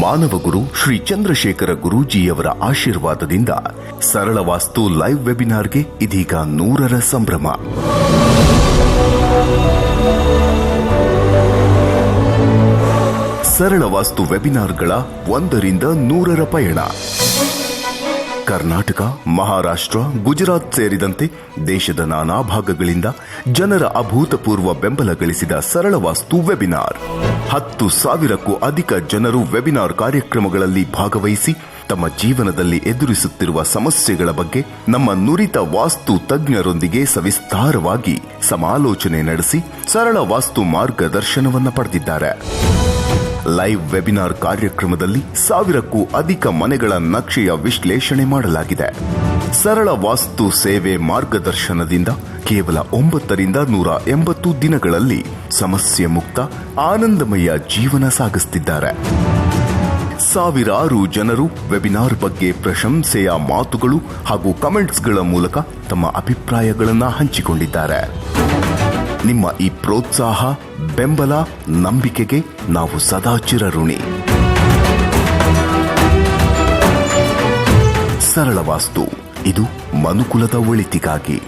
ಮಾನವ ಗುರು ಶ್ರೀ ಚಂದ್ರಶೇಖರ ಗುರೂಜಿಯವರ ಆಶೀರ್ವಾದದಿಂದ ಸರಳ ವಾಸ್ತು ಲೈವ್ ವೆಬಿನಾರ್ಗೆ ಇದೀಗ ನೂರರ ಸಂಭ್ರಮ. ಸರಳ ವಾಸ್ತು ವೆಬಿನಾರ್ಗಳ ಒಂದರಿಂದ ನೂರರ ಪಯಣ. ಕರ್ನಾಟಕ, ಮಹಾರಾಷ್ಟ್ರ, ಗುಜರಾತ್ ಸೇರಿದಂತೆ ದೇಶದ ನಾನಾ ಭಾಗಗಳಿಂದ ಜನರ ಅಭೂತಪೂರ್ವ ಬೆಂಬಲ ಗಳಿಸಿದ ಸರಳ ವಾಸ್ತು ವೆಬಿನಾರ್. ಹತ್ತು ಸಾವಿರಕ್ಕೂ ಅಧಿಕ ಜನರು ವೆಬಿನಾರ್ ಕಾರ್ಯಕ್ರಮಗಳಲ್ಲಿ ಭಾಗವಹಿಸಿ ತಮ್ಮ ಜೀವನದಲ್ಲಿ ಎದುರಿಸುತ್ತಿರುವ ಸಮಸ್ಯೆಗಳ ಬಗ್ಗೆ ನಮ್ಮ ನುರಿತ ವಾಸ್ತು ತಜ್ಞರೊಂದಿಗೆ ಸವಿಸ್ತಾರವಾಗಿ ಸಮಾಲೋಚನೆ ನಡೆಸಿ ಸರಳ ವಾಸ್ತು ಮಾರ್ಗದರ್ಶನವನ್ನು ಪಡೆದಿದ್ದಾರೆ. ಲೈವ್ ವೆಬಿನಾರ್ ಕಾರ್ಯಕ್ರಮದಲ್ಲಿ ಸಾವಿರಕ್ಕೂ ಅಧಿಕ ಮನೆಗಳ ನಕ್ಷೆಯ ವಿಶ್ಲೇಷಣೆ ಮಾಡಲಾಗಿದೆ. ಸರಳ ವಾಸ್ತು ಸೇವೆ ಮಾರ್ಗದರ್ಶನದಿಂದ ಕೇವಲ ಒಂಬತ್ತರಿಂದ ನೂರ ಎಂಬತ್ತು ದಿನಗಳಲ್ಲಿ ಸಮಸ್ಯೆ ಮುಕ್ತ, ಆನಂದಮಯ ಜೀವನ ಸಾಗಿಸುತ್ತಿದ್ದಾರೆ ಸಾವಿರಾರು ಜನರು ವೆಬಿನಾರ್ ಬಗ್ಗೆ ಪ್ರಶಂಸೆಯ ಮಾತುಗಳು ಹಾಗೂ ಕಮೆಂಟ್ಸ್ಗಳ ಮೂಲಕ ತಮ್ಮ ಅಭಿಪ್ರಾಯಗಳನ್ನು ಹಂಚಿಕೊಂಡಿದ್ದಾರೆ. ನಿಮ್ಮ ಈ ಪ್ರೋತ್ಸಾಹ ಬೆಂಬಲ ನಂಬಿಕೆಗೆ ನಾವು ಸದಾ ಚಿರಋಣಿ. ಸರಳ ವಾಸ್ತು ಇದು ಮನುಕುಲದ ಒಳಿತಿಗಾಗಿ.